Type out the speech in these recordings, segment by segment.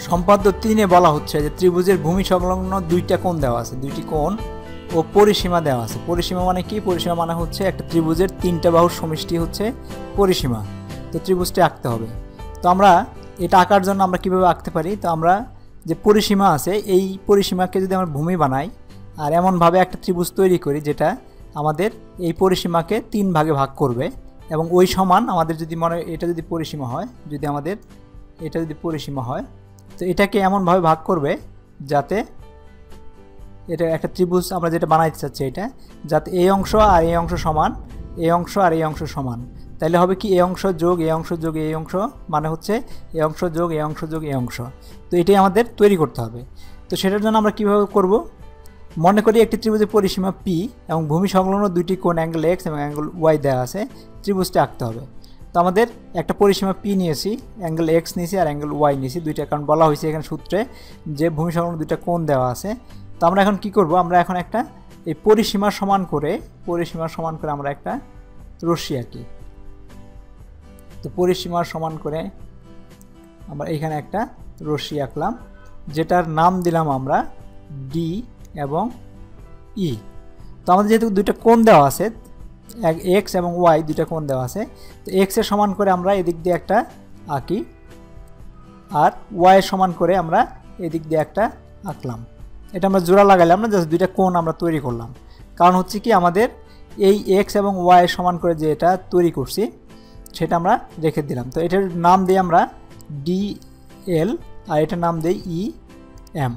সম্পাদ্য তিনে বলা হচ্ছে যে ত্রিভুজের ভূমি সংলগ্ন দুইটা কোণ দেওয়া আছে, দুইটি কোণ ও পরিসীমা দেওয়া আছে। পরিসীমা মানে কি? পরিসীমা মানে হচ্ছে একটা ত্রিভুজের তিনটা বাহুর সমষ্টি হচ্ছে পরিসীমা। তো ত্রিভুজটি আঁকতে হবে। তো আমরা এটা আঁকার জন্য আমরা কীভাবে আঁকতে পারি? তো আমরা যে পরিসীমা আছে, এই পরিসীমাকে যদি আমরা ভূমি বানাই আর এমনভাবে একটা ত্রিভুজ তৈরি করি যেটা আমাদের এই পরিসীমাকে তিন ভাগে ভাগ করবে এবং ওই সমান আমাদের যদি মনে, এটা যদি পরিসীমা হয়, যদি আমাদের, এটা যদি পরিসীমা হয় তো এটাকে এমনভাবে ভাগ করবে যাতে এটা একটা ত্রিভুজ আমরা যেটা বানাইতে চাচ্ছি এটা, যাতে এই অংশ আর এই অংশ সমান এই অংশ আর এই অংশ সমান। তাহলে হবে কি এই অংশ যোগ এই অংশ যোগ এই অংশ মানে হচ্ছে এই অংশ যোগ এই অংশ যোগ এই অংশ। তো এটাই আমাদের তৈরি করতে হবে। তো সেটার জন্য আমরা কীভাবে করব? মনে করি একটি ত্রিভুজের পরিসীমা পি এবং ভূমি সংলগ্ন দুইটি কোণ অ্যাঙ্গেল এক্স এবং অ্যাঙ্গেল ওয়াই দেওয়া আছে, ত্রিভুজটা আঁকতে হবে। তো আমাদের একটা পরিসীমা পি নিয়েছি অ্যাঙ্গেল এক্স নিয়েছি আর অ্যাঙ্গেল ওয়াই নিয়েছি, দুইটা। কারণ বলা হয়েছে এখানে সূত্রে যে ভূমি সংলগ্ন দুইটা কোণ দেওয়া আছে। তো আমরা এখন কি করব? আমরা এখন একটা এই পরিসীমা সমান করে, পরিসীমা সমান করে আমরা একটা রশ্মি আঁকি তো পরিসীমা সমান করে আমরা এখানে একটা রশ্মি আঁকলাম, যেটার নাম দিলাম আমরা ডি এবং ই তো আমাদের যেহেতু দুইটা কোণ দেওয়া আছে এক্স এবং ওয়াই দুইটা কোণ দেওয়া আছে। তো এক্সের সমান করে আমরা এদিক দিয়ে একটা আঁকি আর ওয়াইয়ের সমান করে আমরা এদিক দিয়ে একটা আঁকলাম। এটা আমরা জোড়া লাগাইলাম না, জাস্ট দুইটা কোণ আমরা তৈরি করলাম। কারণ হচ্ছে কি, আমাদের এই এক্স এবং ওয়াই সমান করে যে এটা তৈরি করছি, সেটা আমরা রেখে দিলাম। তো এটার নাম দিই আমরা ডি এল আর এটার নাম দিই ই এম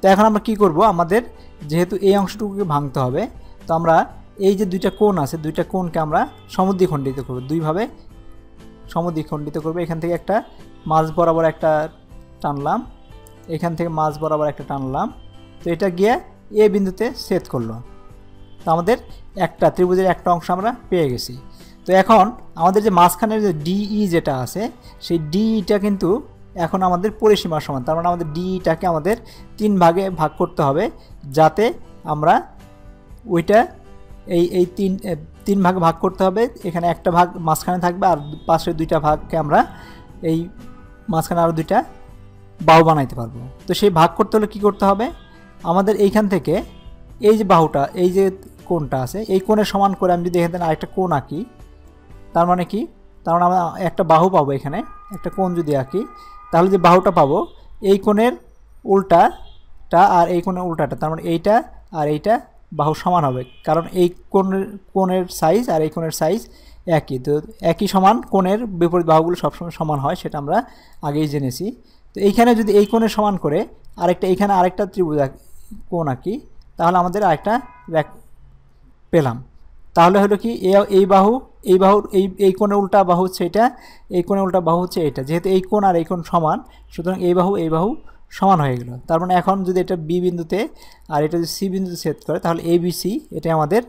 তো এখন আমরা কি করব, আমাদের যেহেতু এই অংশটুকুকে ভাঙতে হবে, তো আমরা এই যে দুইটা কোণ আছে, দুইটা কোণকে আমরা সমুদ্রিখণ্ডিত করব। দুইভাবে সমুদ্রিখণ্ডিত করব। এখান থেকে একটা মাছ বরাবর একটা টানলাম, এখান থেকে মাছ বরাবর একটা টানলাম। তো এটা গিয়ে এ বিন্দুতে সেট করল। তো আমাদের একটা, ত্রিভুজের একটা অংশ আমরা পেয়ে গেছি। তো এখন আমাদের যে মাঝখানের যে ডিই যেটা আছে, সেই ডিইটা কিন্তু এখন আমাদের পরিসীমার সমান। তার মানে আমাদের ডিইটাকে আমাদের তিন ভাগে ভাগ করতে হবে, যাতে আমরা ওইটা এই এই তিন তিন ভাগ ভাগ করতে হবে। এখানে একটা ভাগ মাঝখানে থাকবে আর পাশের দুইটা ভাগকে আমরা এই মাঝখানে আরও দুইটা বাহু বানাইতে পারব। তো সেই ভাগ করতে হলে কী করতে হবে? আমাদের এইখান থেকে এই যে বাহুটা, এই যে কোণটা আছে, এই কোণের সমান করে আমি যদি এখানে আরেকটা কোণ আঁকি, তার মানে কি? তার মানে আমরা একটা বাহু পাবো এখানে, একটা কোণ যদি আঁকি, তাহলে যে বাহুটা পাবো, এই কোণের উল্টাটা আর এই কোণের উল্টাটা, তার মানে এইটা আর এইটা বাহু সমান হবে। কারণ এই কোণের কোণের সাইজ আর এই কোণের সাইজ একই। তো একই সমান, কোণের বিপরীত বাহুগুলো সবসময় সমান হয়, সেটা আমরা আগেই জেনেছি। তো এইখানে যদি এই কোণের সমান করে আরেকটা, এইখানে আরেকটা ত্রিভুজ কোণ আঁকি, তাহলে আমাদের আরেকটা পেলাম। তাহলে হলো কি এই বাহু, এই বাহুর, এই এই কোণে উল্টা বাহু হচ্ছে এটা, এই কোণে উল্টা বাহু হচ্ছে এটা। যেহেতু এই কোণ আর এই কোণ সমান, সুতরাং এই বাহু এই বাহু সমান হয়ে গেল। তার মানে এখন যদি এটা বি বিন্দুতে আর এটা যদি সি বিন্দুতে সেট করে, তাহলে এ বি সি এটা আমাদের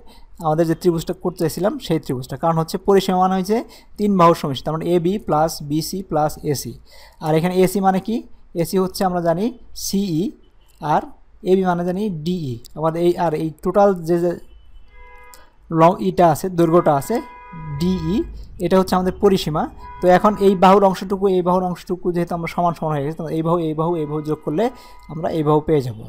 আমাদের যে ত্রিভুজটা করতে চাইছিলাম সেই ত্রিভুজটা। কারণ হচ্ছে পরিসীমা মানে হয়েছে তিন বাহুর সমষ্টি, তার মানে A B plus BC plus AC আর এখানে এসি মানে কি? এসি হচ্ছে আমরা জানি সিই আর এ বি মানে জানি ডিই আমাদের এই, আর এই টোটাল যে লং ইটা আছে, দৈর্ঘ্যটা আছে ডিই এটা হচ্ছে আমাদের পরিসীমা। তো এখন এই বাহুর অংশটুকু, এই বাহুর অংশটুকু যেহেতু আমরা সমান সমান হয়ে গেছে, এই বাহু এই বাহু এই বাহু যোগ করলে আমরা এই বাহু পেয়ে যাব।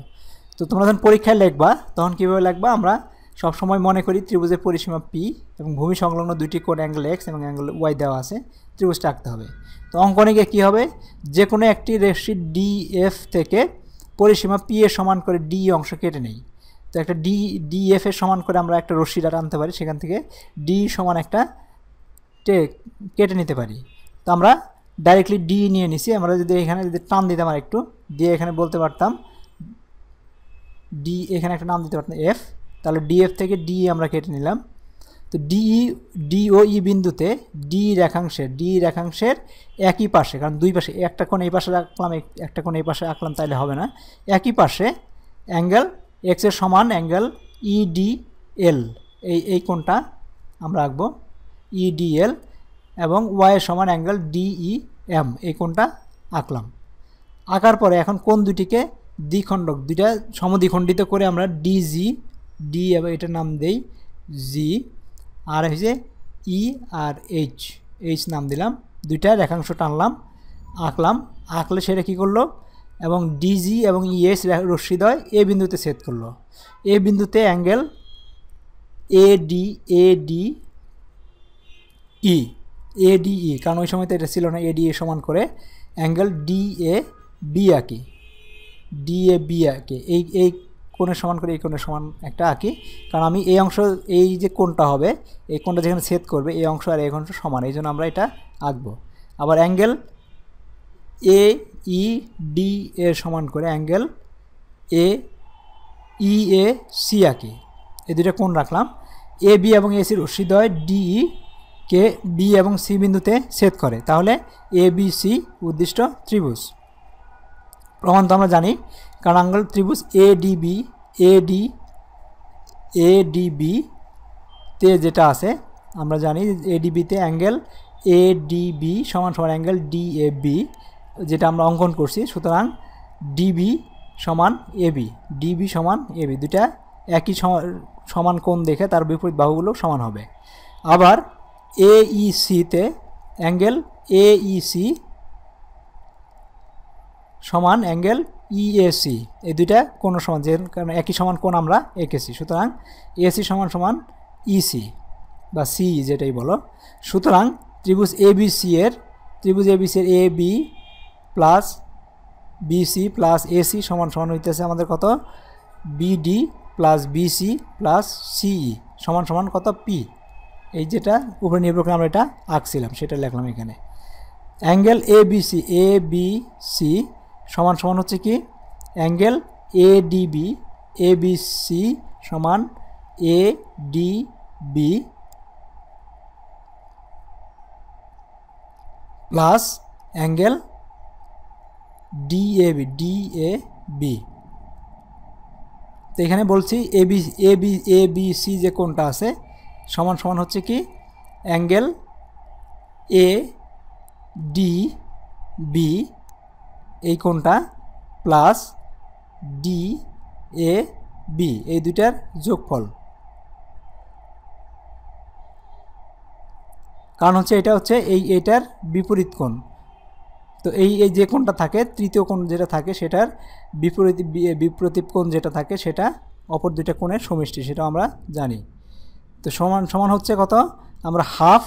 তো তোমরা যখন পরীক্ষায় লিখবা, তখন কীভাবে লিখবা? আমরা সবসময় মনে করি ত্রিভুজের পরিসীমা পি এবং ভূমি সংলগ্ন দুইটি কোণ অ্যাঙ্গেল এক্স এবং অ্যাঙ্গেল ওয়াই দেওয়া আছে, ত্রিভুজটা আঁকতে হবে। তো অঙ্কনে গিয়ে কী হবে? যে কোনো একটি রেশি ডি এফ থেকে পরিসীমা পি এর সমান করে ডি অংশ কেটে নেই। তো একটা ডি ডি এফ এর সমান করে আমরা একটা রশ্মিটা আনতে পারি, সেখান থেকে ডি সমান একটা কেটে নিতে পারি। তো আমরা ডাইরেক্টলি ডি নিয়ে নিছি। আমরা যদি এখানে যদি টান দিতাম আর একটু দিয়ে এখানে বলতে পারতাম ডি এখানে একটা নাম দিতে পারতাম এফ তাহলে ডিএফ থেকে ডি আমরা কেটে নিলাম। তো ডিই ই বিন্দুতে ডি রেখাংশের ডি রেখাংশের একই পাশে, কারণ দুই পাশে, একটা কোণ এই পাশে রাখলাম একটা কোণ এই পাশে আঁকলাম, তাইলে হবে না। একই পাশে অ্যাঙ্গেল এক্সের সমান অ্যাঙ্গেল ইডিএল এই এই কোণটা আমরা আঁকবো। ইডিএল এবং ওয়াইয়ের সমান অ্যাঙ্গেল ডিই এম এই কোণটা আঁকলাম। আঁকার পরে এখন কোন দুটিকে দ্বিখণ্ডক, দুইটা সমদ্বিখণ্ডিত করে আমরা ডিজি ডি এবং এটার নাম দেই জি আর হয়েছে ই আর এইচ এইচ নাম দিলাম। দুইটা রেখাংশ টানলাম, আঁকলাম। আঁকলে সেটা কী করল? এবং ডিজি এবং ইএস রশ্মিদ্বয় এ বিন্দুতে সেট করল। এ বিন্দুতে angle A D A D E A D E কারণ ওই সময় তো এটা ছিল না এ ডি এ সমান করে অ্যাঙ্গেল ডি এ বি আঁকি ডি এ বি আঁকি, এই এই কোণের সমান করে এই কোণের সমান একটা আঁকি, কারণ আমি এই অংশ, এই যে কোণটা হবে, এই কোণটা যেখানে ছেদ করবে, এই অংশ আর এই অংশ সমান, এই জন্য আমরা এটা আঁকবো। আবার angle A E D A সমান করে angle A E A C আঁকি, এই দুটো কোণ রাখলাম এ বি এবং এ সির রশ্মিদ্বয় ডিই কে বি এবং সি বিন্দুতে ছেদ করে, তাহলে এ, বি, সি উদ্দিষ্ট ত্রিভুজ। প্রমাণ তো আমরা জানি, কারণ আঙ্গল ত্রিভুজ A, D, B, A, D A, D, B তে যেটা আছে, আমরা জানি এ, ডি বিতে অ্যাঙ্গেল এ, ডি, বি সমান সমান অ্যাঙ্গেল ডি, এ, বি, যেটা আমরা অঙ্কন করছি, সুতরাং ডিবি সমান এবি ডিবি সমান এবি দুটা একই সমান কোণ দেখে তার বিপরীত বাহুগুলো সমান হবে। আবার এইসিতে অ্যাঙ্গেল এইসি সমান অ্যাঙ্গেল ইএসি এই দুইটা কোন সমান, যে কারণ একই সমান কোণ আমরা এঁকেছি। সুতরাং এসি সমান সমান ইসি বা সি যেটাই বলো। সুতরাং ত্রিভুজ এবিসি এর, ত্রিভুজ এবিসি এর A B plus BC plus AC সমান সমান হইতেছে আমাদের কত? বিডি প্লাস বিসি প্লাস সিই সমান সমান কত? পি এই যেটা, উপরে নির্ভর করে আমরা এটা আঁকছিলাম, সেটা লিখলাম এখানে। Angle A B C A B C সমান সমান হচ্ছে কি? Angle A D B A B C সমান A D B plus angle D A B D A B তো এখানে বলছি A B A B A B C যে কোনটা আছে সমান সমান হচ্ছে কি? অ্যাঙ্গেল এ ডি বি এই কোনটা প্লাস ডি এ বি এই দুইটার যোগফল। কারণ হচ্ছে এটা হচ্ছে এই এইটার বিপরীত কোণ। তো এই এই যে কোণটা থাকে, তৃতীয় কোণ যেটা থাকে, সেটার বিপরীত বিপ্রতীপ কোণ যেটা থাকে, সেটা অপর দুইটা কোণের সমষ্টি, সেটা আমরা জানি। তো সমান সমান হচ্ছে কত? আমরা হাফ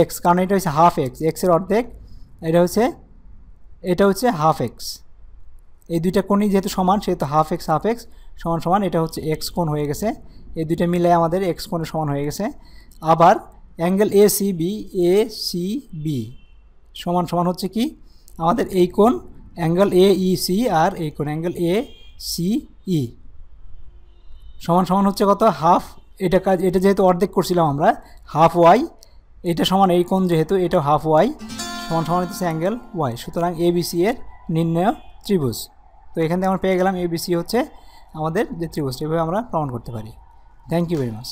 এক্স কারণ এটা হচ্ছে হাফ এক্স এক্সের অর্ধেক, এটা হচ্ছে এটা হচ্ছে হাফ এক্স এই দুইটা কোণই যেহেতু সমান, সেহেতু হাফ এক্স হাফ এক্স সমান সমান, এটা হচ্ছে এক্স কোণ হয়ে গেছে। এই দুইটা মিলে আমাদের এক্স কোণের সমান হয়ে গেছে। আবার angle A C B A C B সমান সমান হচ্ছে কি? আমাদের এই কোণ অ্যাঙ্গেল এ ই সি আর এই কোণ অ্যাঙ্গেল এ সি ই সমান সমান হচ্ছে কত? হাফ এটা কাজ, এটা যেহেতু অর্ধেক করছিলাম আমরা হাফ ওয়াই এটা সমান এই কোণ যেহেতু এটা হাফ ওয়াই সমান সমান হচ্ছে অ্যাঙ্গেল ওয়াই সুতরাং এবিসি এর নির্ণয় ত্রিভুজ। তো এখান থেকে আমরা পেয়ে গেলাম এবিসি হচ্ছে আমাদের যে ত্রিভুজ এভাবে আমরা প্রমাণ করতে পারি। Thank you very much